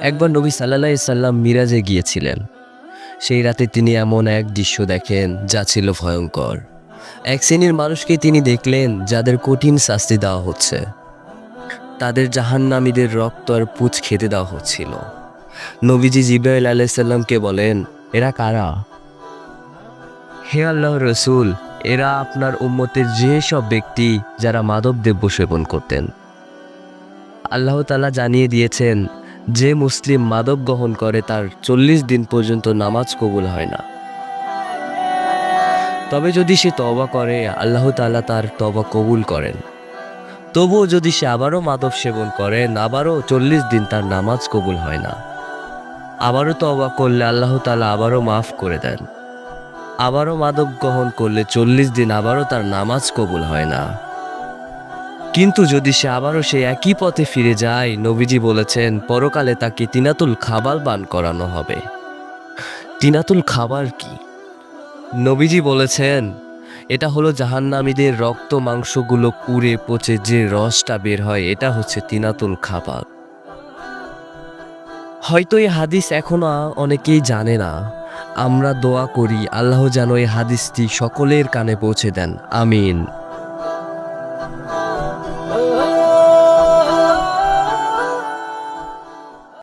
একবার নবী সাল্লাহ সাল্লাম মিরাজে গিয়েছিলেন। সেই রাতে তিনি এমন এক দৃশ্য দেখেন, যা ছিল ভয়ঙ্কর। এক শ্রেণির মানুষকে তিনি দেখলেন, যাদের কঠিন শাস্তি দেওয়া হচ্ছে। তাদের জাহান্নামীদের রক্ত আর পুচ খেতে দেওয়া হচ্ছিল। নবীজি জিবাইল আলাইসাল্লামকে বলেন, এরা কারা? হে আল্লাহ রসুল, এরা আপনার উম্মতের যেসব ব্যক্তি যারা মাদব দেব্য সেবন করতেন। আল্লাহ তালা জানিয়ে দিয়েছেন, যে মুসলিম মাদক গ্রহণ করে তার চল্লিশ দিন পর্যন্ত নামাজ কবুল হয় না। তবে যদি সে তবা করে, আল্লাহ তালা তার তবা কবুল করেন। তবুও যদি সে আবারও মাদক সেবন করেন আবারও চল্লিশ দিন তার নামাজ কবুল হয় না। আবারও তবা করলে আল্লাহ তালা আবারও মাফ করে দেন। আবারও মাদক গ্রহণ করলে চল্লিশ দিন আবারও তার নামাজ কবুল হয় না। কিন্তু যদি সে আবারও সে একই পথে ফিরে যায়, নবীজি বলেছেন, পরকালে তাকে তিনাতুল খাবার পান করানো হবে। তিনাতুল খাবার কি? নবীজি বলেছেন, এটা হলো জাহান্নামীদের রক্ত মাংসগুলো পুড়ে পচে যে রসটা বের হয়, এটা হচ্ছে তিনাতুল খাবার। হয়তো এই হাদিস এখনও অনেকেই জানে না। আমরা দোয়া করি, আল্লাহ যেন এই হাদিসটি সকলের কানে পৌঁছে দেন। আমিন। oh.